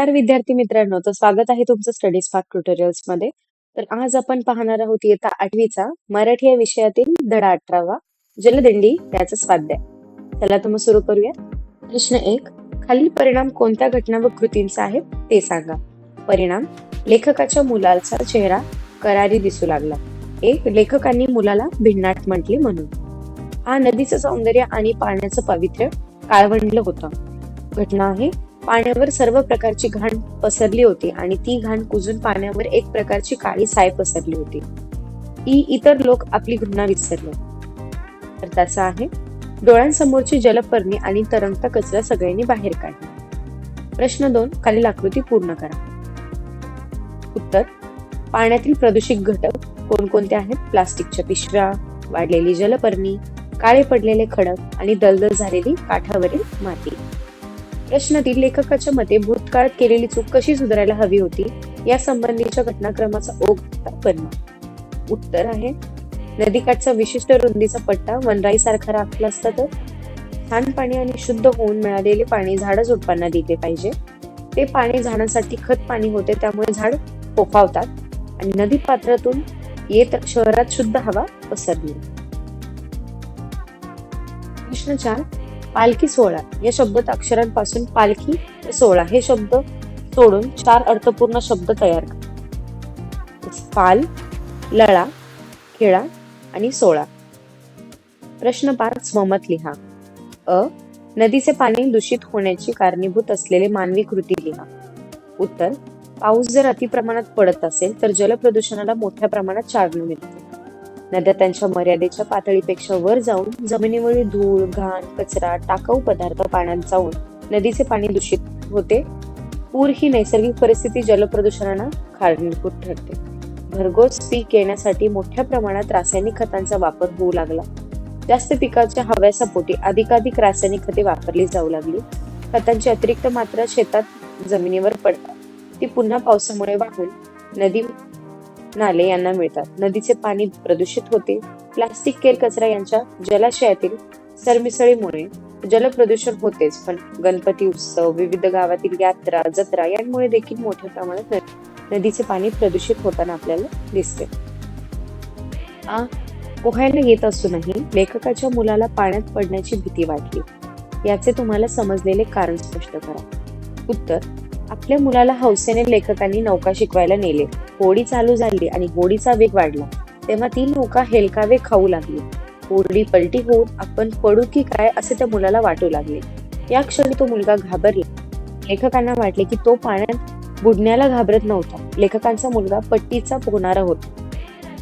नमस्कार विद्यार्थी मित्रांनो तर स्वागत आहे तुमचं स्टडीज स्पार्क ट्युटोरियल्समध्ये. तर आज आपण पाहणार आहोत इयत्ता आठवीचा मराठी या विषयातील धडा अठरावा जलदिंडी याचं स्वाध्याय. चला तुम्ही सुरू करूया प्रश्न एक खालील परिणाम कोणत्या घटना व कृतींचा आहे ते सांगा. परिणाम लेखकाच्या मुलाचा चेहरा करारी दिसू लागला. एक लेखकांनी मुलाला भिन्नाट म्हटले म्हणून. हा नदीचं सौंदर्य आणि पाण्याचं पावित्र्य काळवंडलं होतं. घटना आहे पाण्यावर सर्व प्रकारची घाण पसरली होती आणि ती घाण कुजून पाण्यावर एक प्रकारची काळी साय पसरली होती. ई इतर लोक आपली घृणा विसरले. तर त्याचा आहे डोळ्यांसमोरची जलपर्णी आणि तरंगता कचरा सगळ्यांनी बाहेर काढला. प्रश्न दोन खालील आकृती पूर्ण करा. उत्तर पाण्यातील प्रदूषित घटक कोणकोणते आहेत? प्लास्टिकच्या पिशव्या वाढलेली जलपर्णी काळे पडलेले खडक आणि दलदल झालेली काठावरील माती. प्रश्नातील लेखकाच्या मते भूतकाळात केलेली चूक कशी सुधारायला हवी होती? या संबंधीच्या घटनाक्रमाचा ओघ बनवा. उत्तर आहे नदीकाठचा विशिष्ट रुंदीचा पट्टा वनराई सारखा राखला असता तर? छान पाणी आणि शुद्ध होऊन मिळालेले पाणी झाड झुडपांना दिले पाहिजे. ते पाणी झाडांसाठी खत पाणी होते त्यामुळे झाड फोफावतात आणि नदी पात्रातून येत शहरात शुद्ध हवा पसरली. प्रश्न चार पालखी सोहळा. या शब्दात अक्षरांपासून पालखी सोहळा हे शब्द सोडून चार अर्थपूर्ण शब्द तयार पाल लळा खेळा आणि सोळा प्रश्न पाच स्वमत लिहा. अ नदीचे पाणी दूषित होण्याची कारणीभूत असलेले मानवी कृती लिहा. उत्तर पाऊस जर अतिप्रमाणात पडत असेल तर जलप्रदूषणाला मोठ्या प्रमाणात चालना मिळते. नद्या त्यांच्या मर्यादेच्या पातळीपेक्षा वर जाऊन जमिनीवरील धूळ घाण कचरा टाकाऊ पदार्थ पाण्यात जाऊन नदीचे पाणी दूषित होते. पूर ही नैसर्गिक परिस्थिती जलप्रदूषणाला कारणीभूत ठरते. भरघोस पीक येण्यासाठी मोठ्या प्रमाणात रासायनिक खतांचा वापर होऊ लागला. जास्त पिकाच्या हव्यासा पोटी अधिकाधिक रासायनिक खते वापरली जाऊ लागली. खतांची अतिरिक्त मात्रा शेतात जमिनीवर पडतात. ती पुन्हा पावसामुळे वाहून नदी नाले यांना मिळतात. नदीचे पाणी प्रदूषित होते. प्लास्टिक केर कचरा यांच्या जलाशयातील सरमिसळीमुळे जलप्रदूषण होतेच. पण गणपती उत्सव विविध गावातील यात्रा जत्रा यांमुळे देखील मोठ्या प्रमाणात नदीचे पाणी प्रदूषित होताना आपल्याला दिसते. आ पोहायला येत असूनही लेखकाच्या मुलाला पाण्यात पडण्याची भीती वाटली. याचे तुम्हाला समजलेले कारण स्पष्ट करा. उत्तर आपल्या मुलाला हौसेने लेखकांनी नौका शिकवायला नेले. होडी चालू झाली आणि होडीचा वेग वाढला तेव्हा ती नौका हेलकावे खाऊ लागली. होडी पलटी होऊन आपण पडू की काय असे त्या मुलाला वाटू लागले. या क्षणी तो मुलगा घाबरला. लेखकांना वाटले की तो पाण्यात बुडण्याला घाबरत नव्हता. लेखकांचा मुलगा पट्टीचा पोहणारा होता.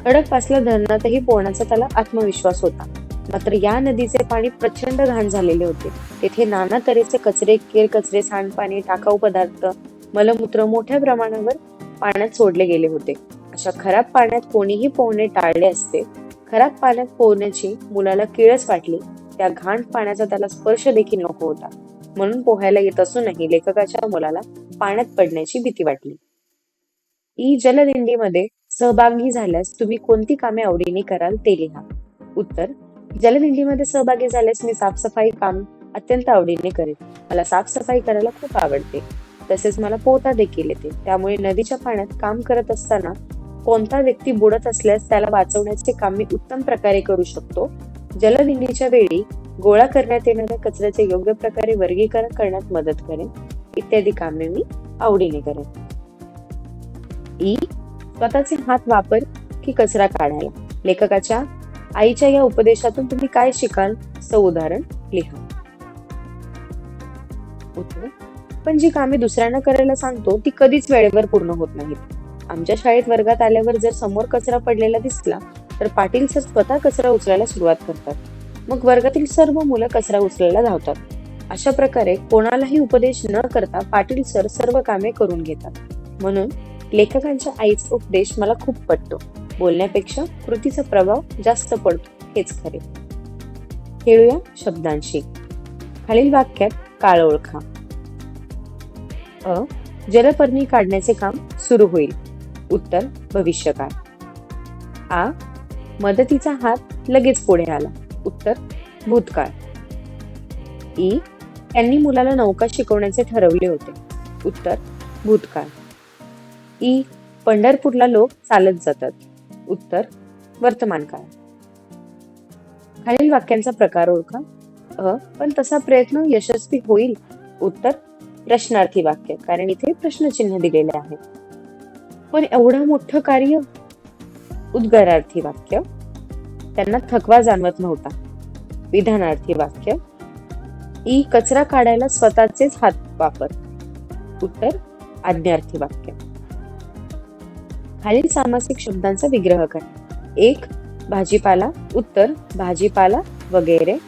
खडकपासला धरणातही पोहण्याचा त्याला आत्मविश्वास होता. मात्र या नदीचे पाणी प्रचंड घाण झालेले होते. तेथे नाना तऱ्हेचे कचरे केर कचरे सांडपाणी टाकाऊ पदार्थ मलमूत्र मोठ्या प्रमाणावर पाण्यात सोडले गेले होते. अशा खराब पाण्यात कोणीही पोहणे टाळले असते. खराब पाण्यात पोहण्याची मुलाला किळच वाटली. त्या घाण पाण्याचा त्याला स्पर्श देखील नको होता. म्हणून पोहायला येत असूनही लेखकाच्या मुलाला पाण्यात पडण्याची भीती वाटली. ई जलदिंडीमध्ये सहभागी झाल्यास तुम्ही कोणती कामे आवडीने कराल ते लिहा. उत्तर जलदिंडीमध्ये सहभागी झाल्यास मी साफसफाई काम अत्यंत आवडीने करेन. मला साफसफाई करायला खूप आवडते. तसेच मला पोहता देखील येते त्यामुळे नदीच्या पाण्यात काम करत असताना कोणता व्यक्ती बुडत असल्यास त्याला वाचवण्याचे काम मी उत्तम प्रकारे करू शकतो. जलदिंडीच्या वेळी गोळा करण्यात येणाऱ्या कचऱ्याचे योग्य प्रकारे वर्गीकरण करण्यात मदत करेन. इत्यादी कामे मी आवडीने करेन. ई. स्वतःचे हात वापर की कचरा काढायला. लेखकाच्या आईच्या या उपदेशातून तुम्ही काय शिकाल? असं उदाहरण लिहा. उत्तर आपण जी कामे दुसऱ्यांना करायला सांगतो ती कधीच वेळेवर पूर्ण होत नाहीत. आमच्या शाळेत वर्गात आल्यावर जर समोर कचरा पडलेला दिसला तर पाटील सर स्वतः कचरा उचलायला सुरुवात करतात. मग वर्गातील सर्व मुलं कचरा उचलायला धावतात. अशा प्रकारे कोणालाही उपदेश न करता पाटील सर सर्व कामे करून घेतात. म्हणून लेखकांच्या आईचा उपदेश मला खूप पटतो. बोलण्यापेक्षा कृतीचा प्रभाव जास्त पडतो हेच खरे. खेळूया शब्दांशी. खालील वाक्यात काळ ओळखा. अ जलपर्णी काढण्याचे काम सुरू होईल. उत्तर भविष्यकाळ. आ मदतीचा हात लगेच पुढे आला. उत्तर भूतकाळ. ई त्यांनी मुलाला नौका शिकवण्याचे ठरवले होते. उत्तर भूतकाळ. ई पंढरपूरला लोक चालत जातात. उत्तर वर्तमान काळ खालील वाक्यांचा प्रकार ओळखा. अ पण तसा प्रयत्न यशस्वी होईल. उत्तर प्रश्नार्थी वाक्य. कारण इथे प्रश्नचिन्ह दिलेले आहे. पण एवढं मोठं कार्य उद्गारार्थी वाक्य त्यांना थकवा जाणवत नव्हता. विधानार्थी वाक्य ई कचरा काढायला स्वतःचेच हात वापर. उत्तर आज्ञार्थी वाक्य. खालील सामासिक शब्दांचा विग्रह करा. एक भाजीपाला. उत्तर भाजीपाला वगैरे.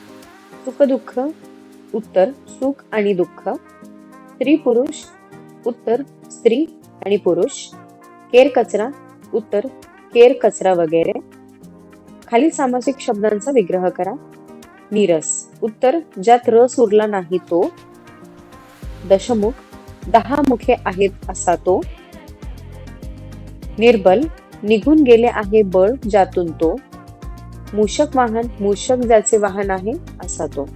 सुख दुःख उत्तर सुख आणि दुःख. स्त्री पुरुष उत्तर स्त्री आणि पुरुष. केर कचरा उत्तर केर कचरा वगैरे. खालील सामासिक शब्दांचा विग्रह करा. नीरस. उत्तर ज्यात रस उरला नाही तो. दशमुख दहा मुखे आहेत असा तो. निर्बल निघून गेले आहे बळ ज्यातून तो. मूषक वाहन मूषक ज्याचे वाहन आहे असा तो.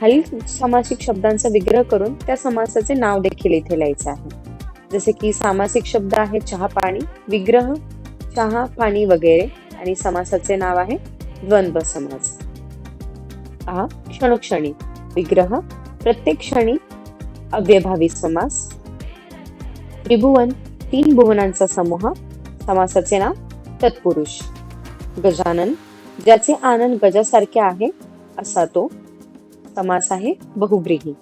खालील सामासिक शब्दांचा विग्रह करून त्या समासाचे नाव देखील इथे लिहायचं आहे. जसे की सामासिक शब्द आहे चहा पाणी विग्रह चहा पाणी वगैरे आणि समासाचे नाव आहे द्वंद्व समास आ क्षणोक्षणी विग्रह प्रत्येक क्षणी अव्यभावी समास. त्रिभुवन तीन भुवनांचा समूह समासाचे नाव तत्पुरुष. गजानन ज्याचे आनंद गजासारखे आहे असा तो समास आहे बहुब्रीही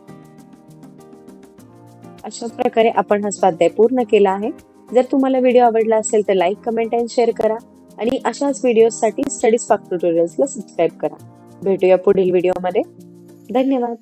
अशा प्रकारे आपण हा स्वाध्याय पूर्ण केला आहे. जर तुम्हाला व्हिडिओ आवडला असेल तर लाईक कमेंट अँड शेअर करा. आणि अशाच व्हिडिओसाठी स्टडीज पाक ट्युटोरियल्सला सबस्क्राईब करा. भेटूया पुढील व्हिडिओमध्ये धन्यवाद.